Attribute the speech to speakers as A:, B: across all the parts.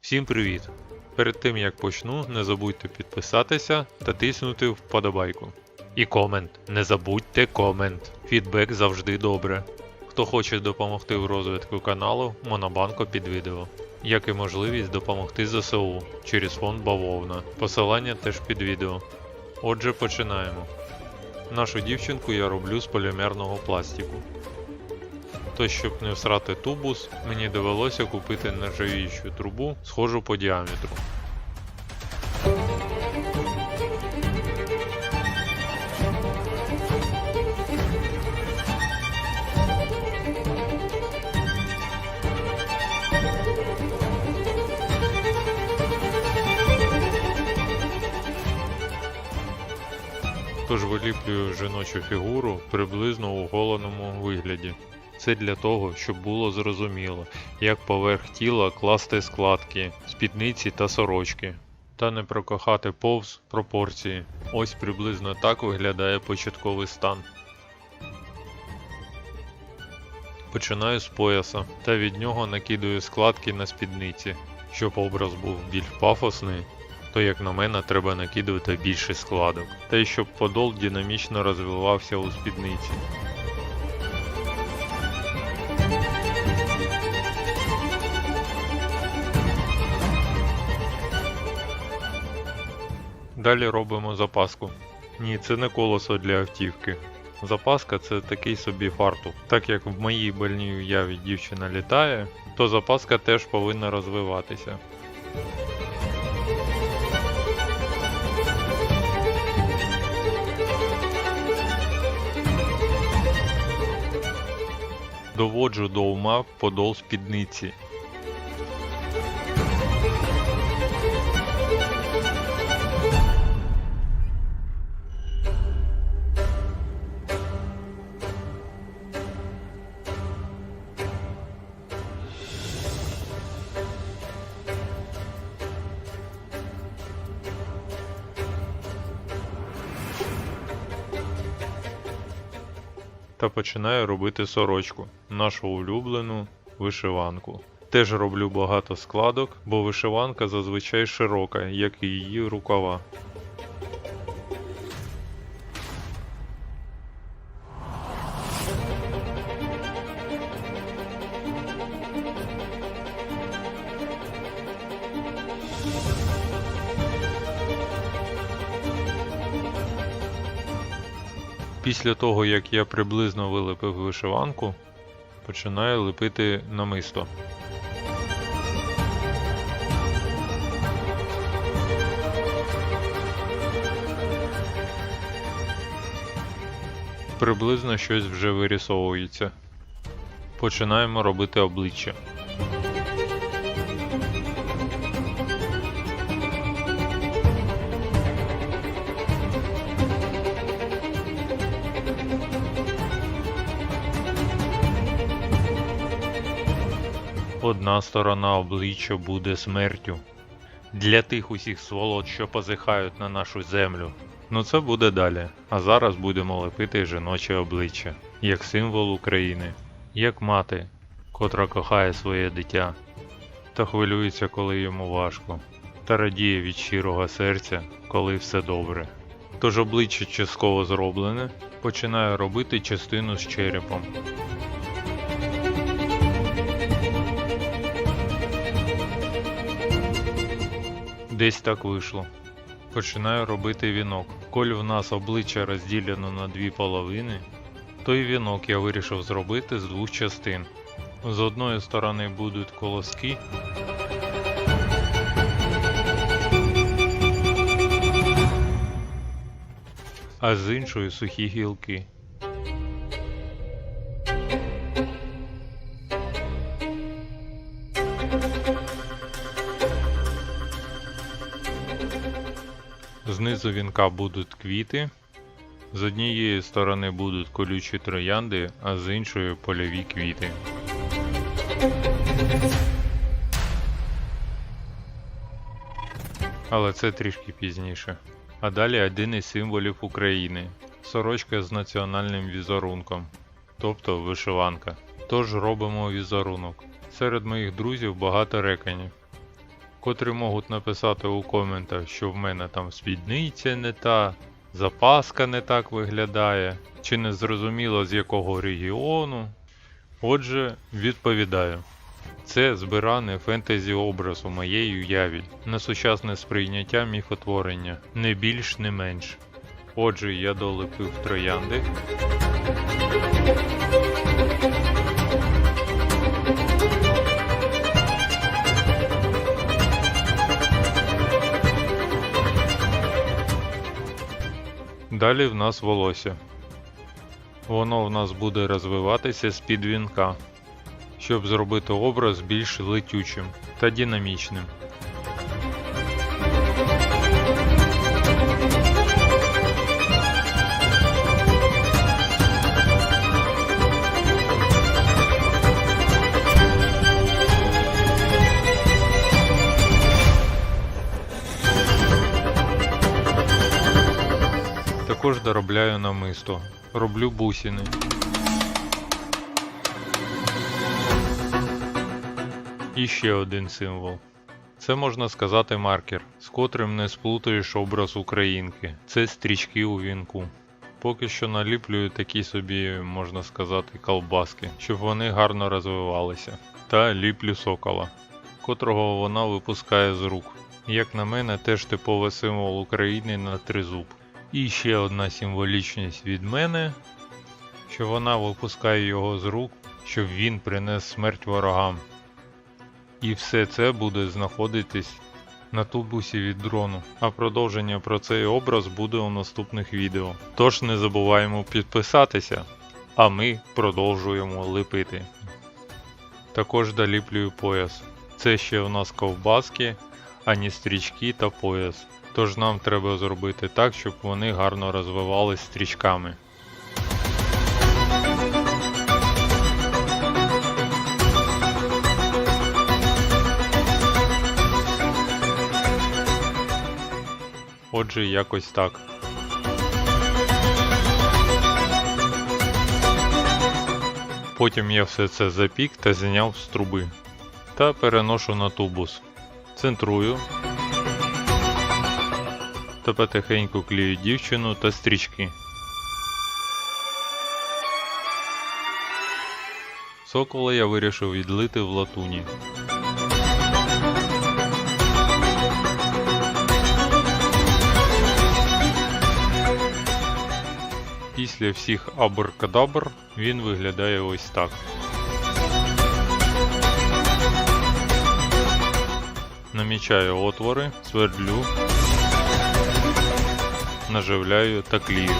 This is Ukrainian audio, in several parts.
A: Всім привіт! Перед тим як почну, не забудьте підписатися та тиснути вподобайку. І комент. Не забудьте комент. Фідбек завжди добре. Хто хоче допомогти в розвитку каналу, Монобанко під відео. Як і можливість допомогти ЗСУ через фонд Бавовна. Посилання теж під відео. Отже, починаємо. Нашу дівчинку я роблю з полімерного пластику. То щоб не всрати тубус, мені довелося купити нержавіючу трубу, схожу по діаметру. Тож виліплюю жіночу фігуру приблизно у голеному вигляді. Це для того, щоб було зрозуміло, як поверх тіла класти складки, спідниці та сорочки, та не прокохати повз пропорції. Ось приблизно так виглядає початковий стан. Починаю з пояса та від нього накидаю складки на спідниці. Щоб образ був більш пафосний, то як на мене треба накидувати більше складок, та й щоб подол динамічно розвивався у спідниці. Далі робимо запаску. Ні, це не колесо для автівки. Запаска це такий собі фартук. Так як в моїй больній уяві дівчина літає, то запаска теж повинна розвиватися. Доводжу до ума подол спідниці. Та починаю робити сорочку, нашу улюблену вишиванку. Теж роблю багато складок, бо вишиванка зазвичай широка, як і її рукава. Після того, як я приблизно вилепив вишиванку, починаю лепити намисто. Приблизно щось вже вирісовується. Починаємо робити обличчя. Одна сторона обличчя буде смертю. Для тих усіх сволот, що позихають на нашу землю. Ну це буде далі. А зараз будемо лепити жіноче обличчя, як символ України, як мати, котра кохає своє дитя, та хвилюється, коли йому важко, та радіє від щирого серця, коли все добре. Тож обличчя частково зроблене, починаю робити частину з черепом. Десь так вийшло. Починаю робити вінок. Коль в нас обличчя розділено на дві половини, то і вінок я вирішив зробити з двох частин. З одної сторони будуть колоски, а з іншої сухі гілки. Знизу вінка будуть квіти. З однієї сторони будуть колючі троянди, а з іншої польові квіти. Але це трішки пізніше. А далі один із символів України сорочка з національним візерунком, тобто вишиванка. Тож робимо візерунок. Серед моїх друзів багато реканів. Котрі можуть написати у коментах, що в мене там спідниця не та, запаска не так виглядає, чи не зрозуміло з якого регіону. Отже, відповідаю. Це збиране фентезі образ у моєї уяві на сучасне сприйняття міфотворення, не більш, не менш. Отже, я долепив троянди. Далі в нас волосся. Воно в нас буде розвиватися з-під вінка, щоб зробити образ більш летючим та динамічним. Також доробляю намисто. Роблю бусини. І ще один символ. Це можна сказати маркер, з котрим не сплутаєш образ українки. Це стрічки у вінку. Поки що наліплюю такі собі, можна сказати, колбаски, щоб вони гарно розвивалися. Та ліплю сокола, котрого вона випускає з рук. Як на мене, теж типовий символ України на тризуб. І ще одна символічність від мене, що вона випускає його з рук, щоб він принес смерть ворогам. І все це буде знаходитись на тубусі від дрону. А продовження про цей образ буде у наступних відео. Тож не забуваємо підписатися, а ми продовжуємо лепити. Також доліплюю пояс. Це ще у нас ковбаски, ані стрічки та пояс. Тож нам треба зробити так, щоб вони гарно розвивались стрічками. Отже, якось так. Потім я все це запік та зняв з труби. Та переношу на тубус. Центрую. Та потихеньку клею дівчину та стрічки. Сокола я вирішив відлити в латуні. Після всіх абракадабр він виглядає ось так. Намічаю отвори, свердлю, наживляю та клію.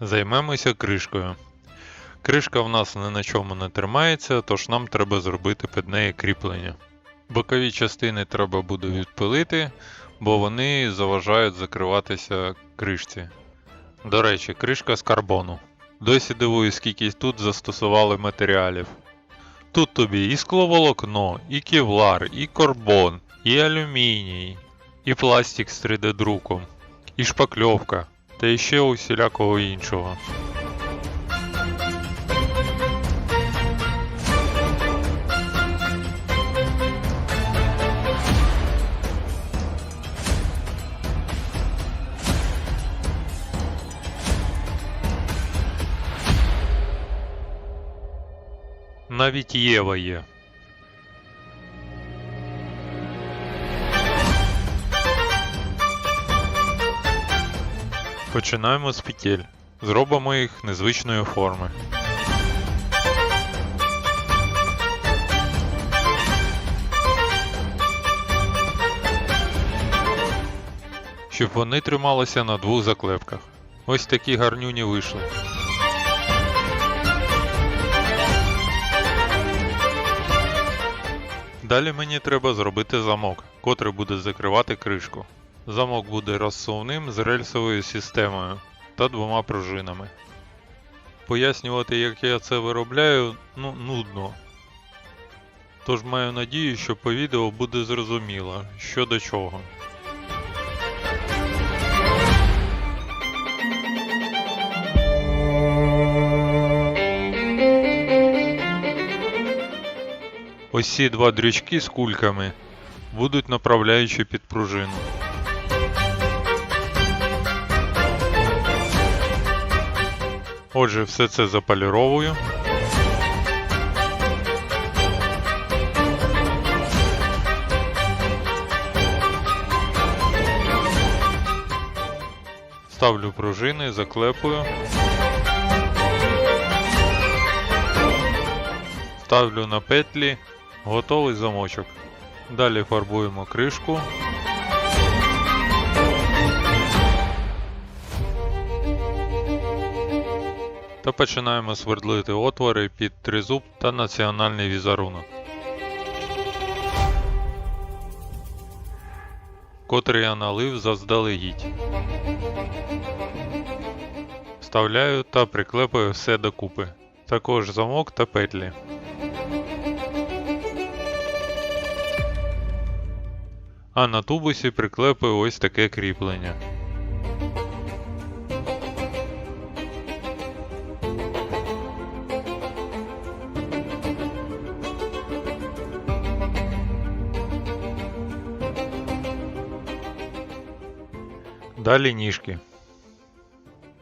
A: Займемося кришкою. Кришка в нас ні на чому не тримається, тож нам треба зробити під неї кріплення. Бокові частини треба буде відпилити, бо вони заважають закриватися кришці. До речі, кришка з карбону. Досі дивую, скільки тут застосували матеріалів. Тут тобі і скловолокно, і кевлар, і карбон, і алюміній, і пластик з 3D-друком, і шпакльовка, та ще усілякого іншого. Навіть Єва є. Починаємо з петель. Зробимо їх незвичної форми. Щоб вони трималися на двох заклепках. Ось такі гарнюні вийшли. Далі мені треба зробити замок, котрий буде закривати кришку. Замок буде розсувним з рельсовою системою та двома пружинами. Пояснювати, як я це виробляю, ну, нудно. Тож маю надію, що по відео буде зрозуміло, що до чого. Ось ці два дрючки з кульками будуть направляючі під пружину. Отже, все це заполіровую. Ставлю пружини, заклепую. Ставлю на петлі, готовий замочок. Далі фарбуємо кришку. Та починаємо свердлити отвори під тризуб та національний візерунок. котрий я налив заздалегідь. Вставляю та приклепаю все докупи. Також замок та петлі. А на тубусі приклепаю ось таке кріплення. Далі ніжки.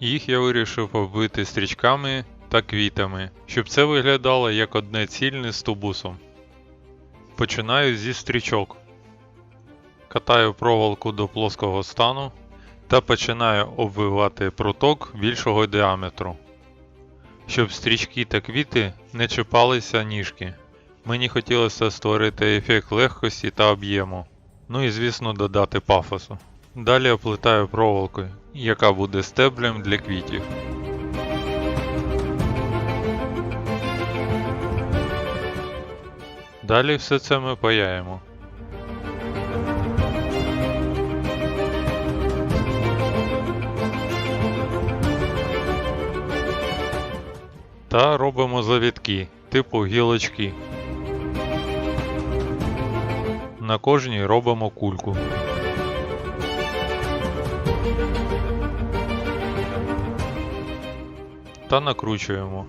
A: Їх я вирішив оббити стрічками та квітами, щоб це виглядало як одне цільне з тубусом. Починаю зі стрічок. Катаю проволоку до плоского стану та починаю обвивати пруток більшого діаметру, щоб стрічки та квіти не чіпалися ніжки. Мені хотілося створити ефект легкості та об'єму, ну і звісно додати пафосу. Далі оплетаю проволокою, яка буде стеблем для квітів. Далі все це ми паяємо. Та робимо завітки, типу гілочки. На кожній робимо кульку. Та накручуємо.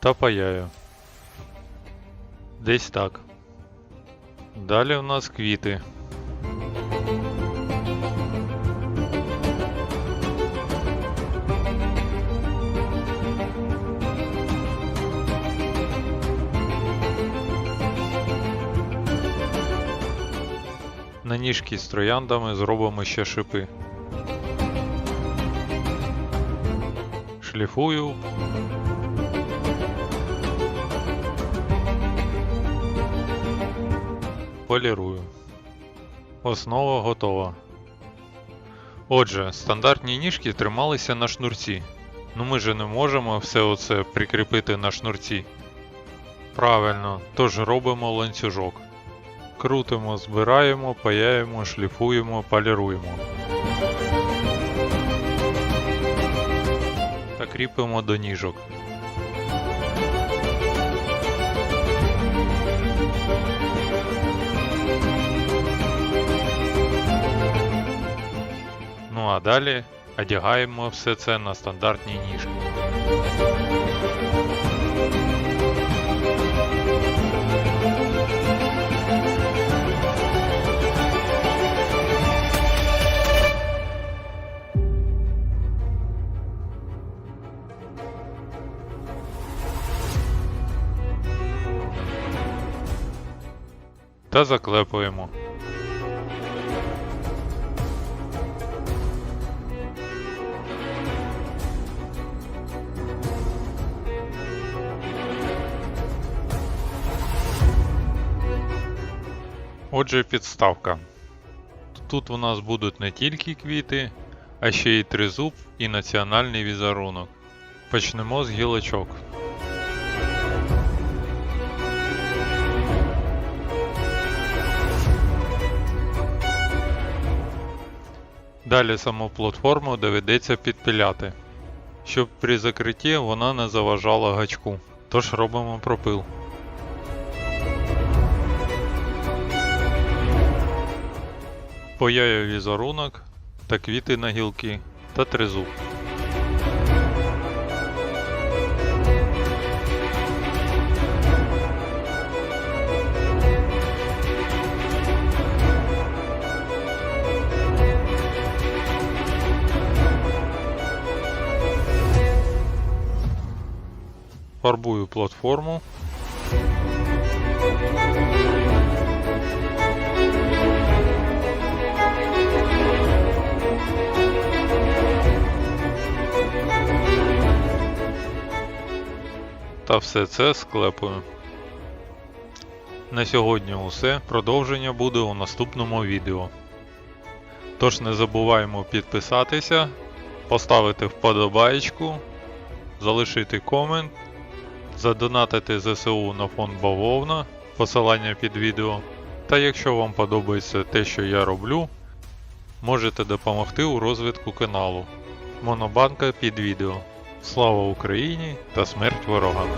A: Та паяю. Десь так. Далі в нас квіти. Ніжки з трояндами зробимо ще шипи. Шліфую. Полірую. Основа готова. Отже, стандартні ніжки трималися на шнурці. Ну ми же не можемо все оце прикріпити на шнурці. Правильно, тож робимо ланцюжок. Крутимо, збираємо, паяємо, шліфуємо, поліруємо. Та кріпимо до ніжок. Ну а далі одягаємо все це на стандартні ніжки. Та заклепуємо. Отже, підставка. Тут у нас будуть не тільки квіти, а ще й тризуб і національний візерунок. Почнемо з гілочок. Далі саму платформу доведеться підпиляти, щоб при закритті вона не заважала гачку. Тож робимо пропил. Паяю візерунок та квіти на гілки. та тризуб. Фарбую платформу. Та все це склепую. На сьогодні усе. Продовження буде у наступному відео. Тож не забуваємо підписатися, поставити вподобаєчку, залишити комент, задонатити ЗСУ на фонд Бавовна, посилання під відео. Та якщо вам подобається те, що я роблю, можете допомогти у розвитку каналу. Монобанка під відео. Слава Україні та смерть ворогам!